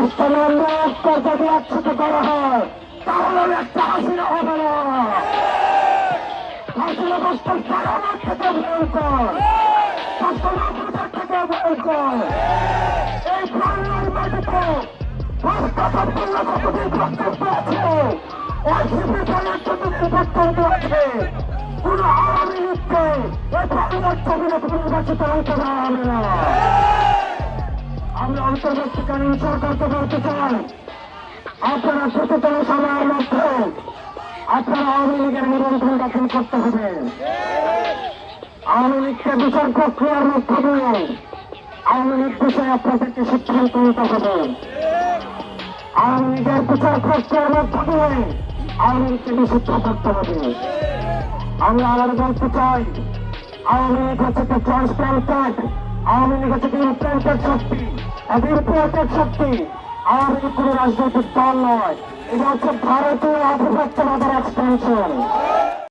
পাঁচটা নম্বর যদি একসাথে করা হয় তাহলে একটা হাসিনা হবে না হাসিনা পাঁচটা সারানোর থেকে ভয়ঙ্কর পাঁচটা থেকে ভয়ঙ্কর এই বাংলার মাটিতে পাঁচটা কতদিন কর্তব্য আছে ওই দলের জন্য নির্বাচন আছে কোন আওয়ামী লীগকে এই বাংলার জমিনে নির্বাচিত হতে দেওয়া হবে না আমরা অন্তর্বর্তীকালীন সরকারকে বলতে চাই। আপনারা সচেতন সময়ের মধ্যে আপনারা আওয়ামী লীগের নিবন্ধন দাখিল করতে হবে। আওয়ামী লীগকে বিচার প্রক্রিয়ার মধ্যে দিয়ে আওয়ামী লীগ বিষয়ে আপনাদেরকে সিদ্ধান্ত নিতে হবে। আওয়ামী লীগের বিচার প্রক্রিয়ার মধ্যে দিয়ে আওয়ামী লীগকে নিষিদ্ধ করতে হবে। আমরা আবার বলতে চাই, আওয়ামী লীগ হচ্ছে ট্রান্সপ্লান্টেড আওয়ামী লীগ হচ্ছে ইমপ্লান্টেড শক্তি ইমপ্লান্টেড শক্তি আর কোনো রাজনৈতিক দল নয়। এটা হচ্ছে ভারতীয় আধিপত্য